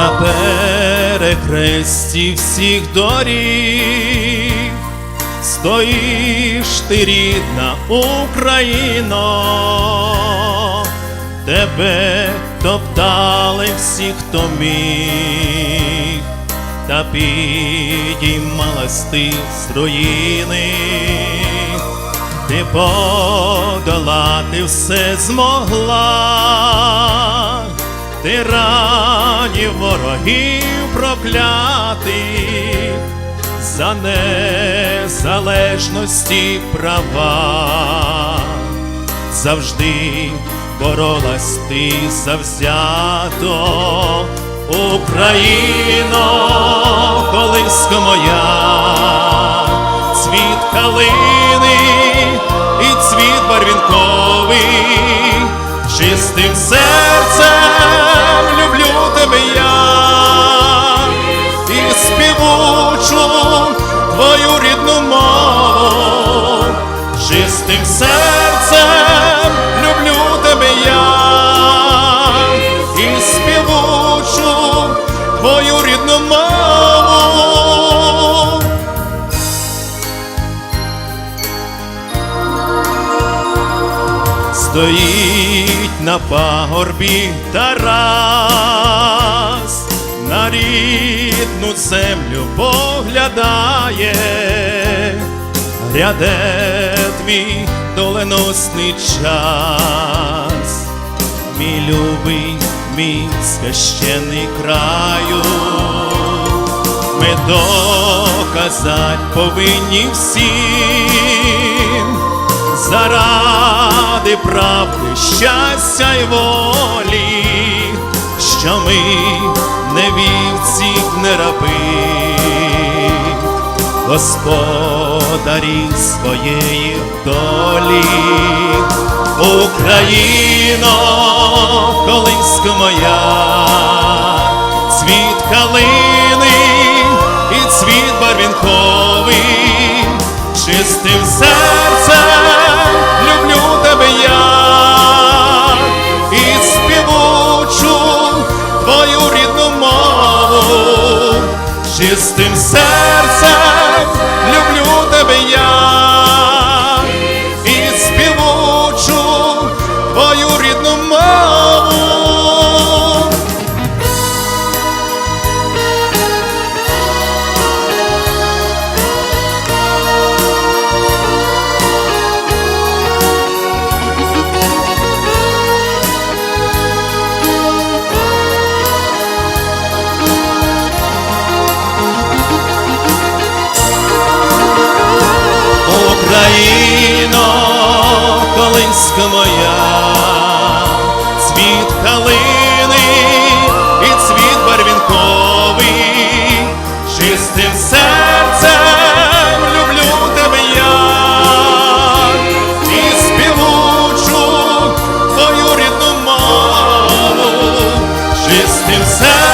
на перехресті всіх доріг. Стоїш ти рідна Україно, тебе топтали всі, хто міг, та підіймалась ти з руїни, ти подолати все змогла, тиранів ворогів проклятих за незалежності права. Завжди боролась ти завзято, Україно, колиска моя, цвіт калини і цвіт барвінковий, чистим серцем чистим серцем люблю тебе я і співучу твою рідну мову. Стоїть на пагорбі Тарас, на рідну землю поглядає, ряде твій доленосний час, мій любий, мій священний краю, ми доказать повинні всім. Заради правди, щастя й волі, що ми не вівці, не раби, господарі своєї долі, Україно, колиска моя, цвіт калини і цвіт барвінковий, чистим серцем люблю тебе я і співучу твою рідну мову, чистим серцем люблю тебе я Українська моя, цвіт калини і цвіт барвінковий, чистим серцем люблю тебе я. І співучу твою рідну мову, чистим серцем.